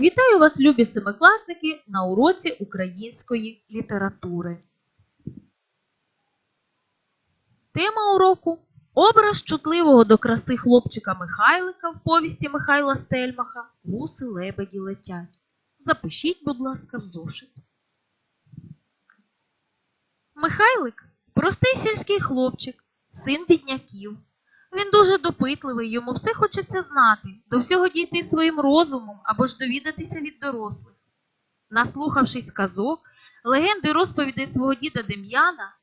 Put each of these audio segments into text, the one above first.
Вітаю вас, любі семикласники, на уроці української літератури. Тема уроку образ чутливого до краси хлопчика Михайлика в повісті Михайла Стельмаха Гуси лебеді летять. Запишіть, будь ласка, в зошит. Михайлик простий сільський хлопчик, син бідняків. Він дуже допитливий, йому все хочеться знати, до всього дійти своїм розумом або ж довідатися від дорослих. Наслухавшись казок, легенди розповідей свого діда Дем'яна,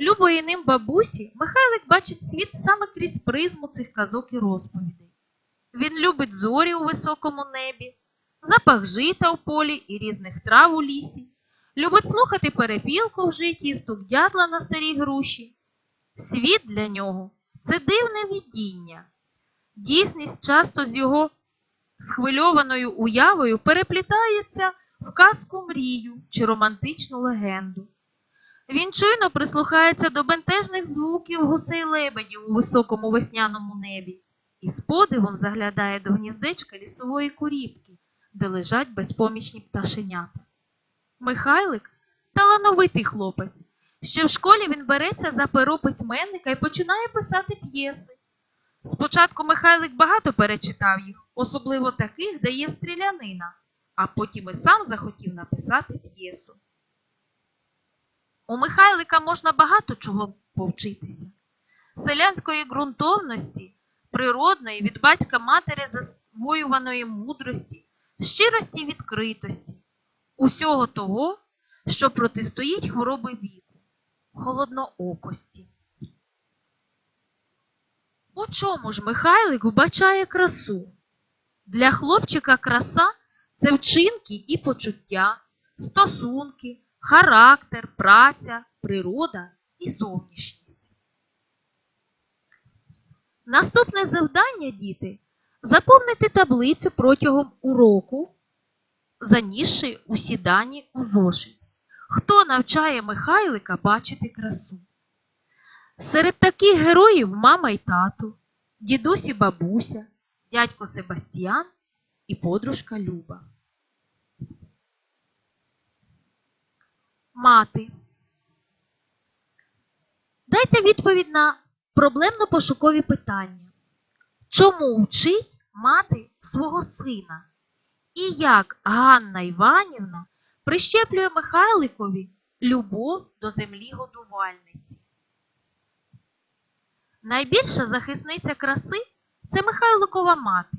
любої ним бабусі, Михайлик бачить світ саме крізь призму цих казок і розповідей. Він любить зорі у високому небі, запах жита в полі і різних трав у лісі, любить слухати перепілку в житті і стук дятла на старій груші. Світ для нього це дивне видіння. Дійсність часто з його схвильованою уявою переплітається в казку мрію чи романтичну легенду. Він чуйно прислухається до бентежних звуків гусей лебедів у високому весняному небі і з подивом заглядає до гніздечка лісової куріпки, де лежать безпомічні пташенята. Михайлик талановитий хлопець. Ще в школі він береться за перо письменника і починає писати п'єси. Спочатку Михайлик багато перечитав їх, особливо таких, де є стрілянина, а потім і сам захотів написати п'єсу. У Михайлика можна багато чого повчитися. Селянської ґрунтовності, природної від батька матері засвоюваної мудрості, щирості і відкритості, усього того, що протистоїть хвороби віку холодноокості. У чому ж Михайлик вбачає красу? Для хлопчика краса це вчинки і почуття, стосунки, характер, праця, природа і зовнішність. Наступне завдання, діти, заповнити таблицю протягом уроку, занісши усі дані у зошит. Хто навчає Михайлика бачити красу? Серед таких героїв мама й тату, дідусь і бабуся, дядько Себастьян і подружка Люба. Мати. Дайте відповідь на проблемно-пошукові питання. Чому вчить мати свого сина? І як Ганна Іванівна прищеплює Михайликові любов до землі годувальниці. Найбільша захисниця краси це Михайликова мати.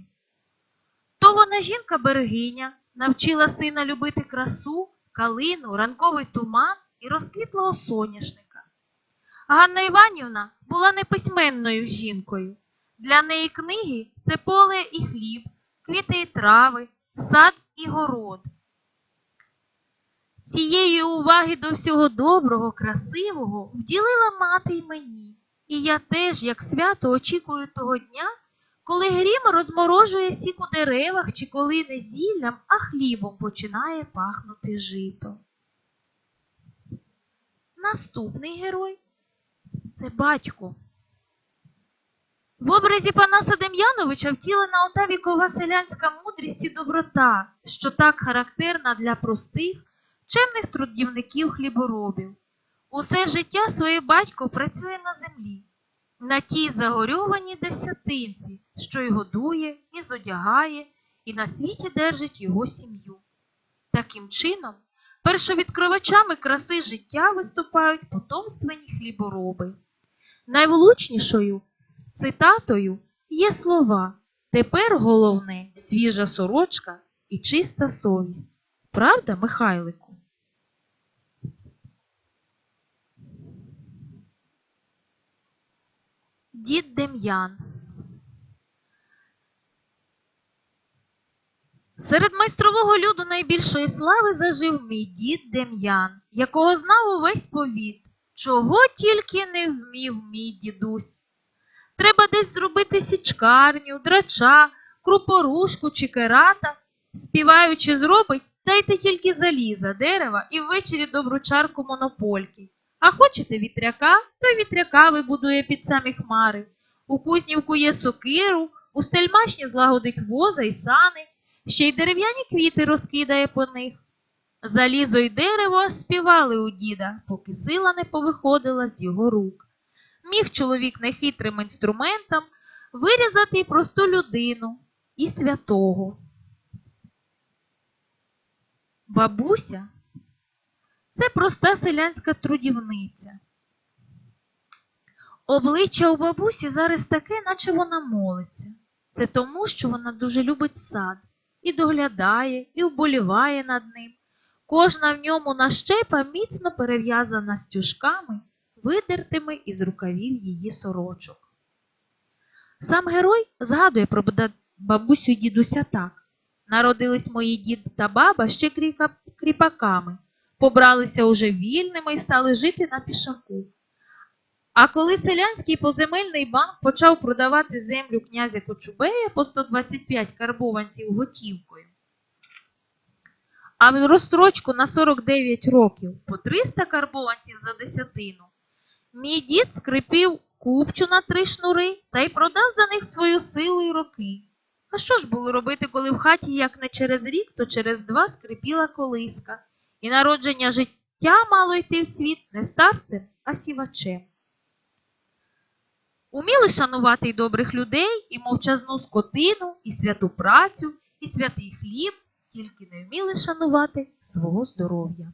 То вона жінка-берегиня, навчила сина любити красу, калину, ранковий туман і розквітлого соняшника. Ганна Іванівна була неписьменною жінкою. Для неї книги це поле і хліб, квіти і трави, сад і город. Цієї уваги до всього доброго, красивого вділила мати й мені, і я теж, як свято, очікую того дня, коли грім розморожує сік у деревах чи коли не зіллям, а хлібом починає пахнути жито. Наступний герой це батько. В образі Панаса Дем'яновича втілена ота вікова селянська мудрість і доброта, що так характерна для простих чемних трудівників хліборобів. Усе життя своє батько працює на землі, на тій загорьованій десятинці, що й годує, і зодягає, і на світі держить його сім'ю. Таким чином, першовідкривачами краси життя виступають потомствені хлібороби. Найвлучнішою цитатою є слова Тепер головне свіжа сорочка і чиста совість. Правда, Михайлику? Дід Дем'ян Серед майстрового люду найбільшої слави зажив мій дід Дем'ян, якого знав увесь повіт, чого тільки не вмів мій дідусь. Треба десь зробити січкарню, драча, крупорушку чи керата, співаючи зробить, дайте тільки заліза, дерева і ввечері добру чарку монопольки. А хочете вітряка, то вітряка вибудує під самі хмари. У кузнівку є сокиру, у стельмашні злагодить воза й сани, ще й дерев'яні квіти розкидає по них. Залізо й дерево співали у діда, поки сила не повиходила з його рук. Міг чоловік нехитрим інструментом вирізати й просту людину, і святого. Бабуся це проста селянська трудівниця. Обличчя у бабусі зараз таке, наче вона молиться. Це тому, що вона дуже любить сад і доглядає, і вболіває над ним. Кожна в ньому нащепа міцно перев'язана стюжками, видертими із рукавів її сорочок. Сам герой згадує про бабусю і дідуся так. Народились мої дід та баба ще кріпаками, побралися уже вільними і стали жити на пішаку. А коли селянський поземельний банк почав продавати землю князя Кочубея по 125 карбованців готівкою, а в розстрочку на 49 років по 300 карбованців за десятину, мій дід скрипів купчу на три шнури та й продав за них свою силу й роки. А що ж було робити, коли в хаті як не через рік, то через два скрипіла колиска, і народження життя мало йти в світ не старцем, а сівачем. Уміли шанувати й добрих людей, і мовчазну скотину, і святу працю, і святий хліб, тільки не вміли шанувати свого здоров'я.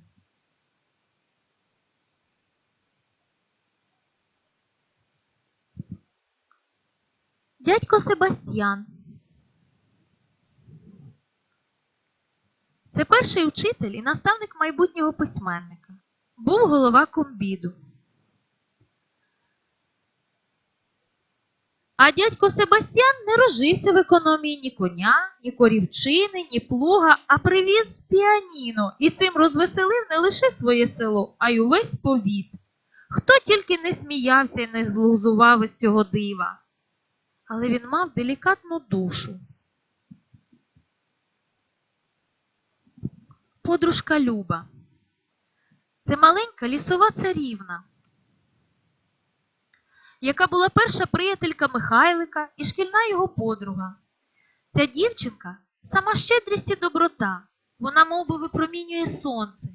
Дядько Себастьян. Це перший учитель і наставник майбутнього письменника. Був голова комбіду. А дядько Себастьян не розжився в економії ні коня, ні корівчини, ні плуга, а привіз піаніно і цим розвеселив не лише своє село, а й увесь повіт. Хто тільки не сміявся і не злузував із цього дива. Але він мав делікатну душу. Подружка Люба. Це маленька лісова царівна, яка була перша приятелька Михайлика і шкільна його подруга. Ця дівчинка сама щедрість і доброта, вона мов би, випромінює сонце.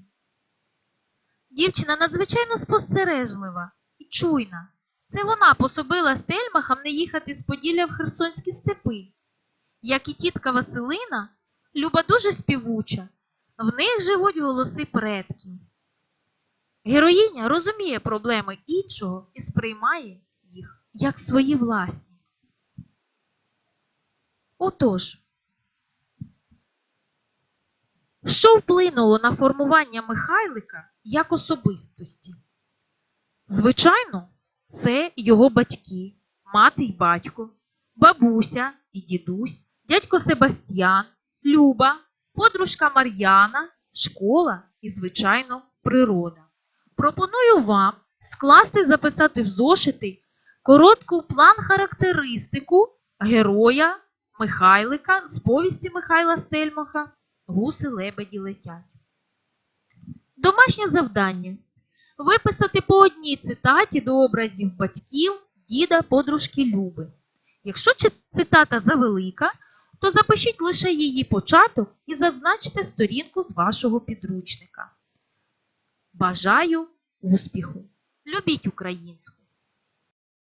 Дівчина надзвичайно спостережлива і чуйна. Це вона пособила стельмахам не їхати з Поділля в Херсонські степи. Як і тітка Василина, Люба дуже співуча, в них живуть голоси предків. Героїня розуміє проблеми іншого і сприймає їх як свої власні. Отож, що вплинуло на формування Михайлика як особистості? Звичайно, це його батьки, мати й батько, бабуся і дідусь, дядько Себастьян, Люба, подружка Мар'яна, школа і, звичайно, природа. Пропоную вам скласти, записати в зошити коротку план-характеристику героя Михайлика з повісті Михайла Стельмаха Гуси лебеді летять. Домашнє завдання виписати по одній цитаті до образів батьків, діда, подружки Люби. Якщо цитата завелика, то запишіть лише її початок і зазначте сторінку з вашого підручника. Бажаю успіху! Любіть українську!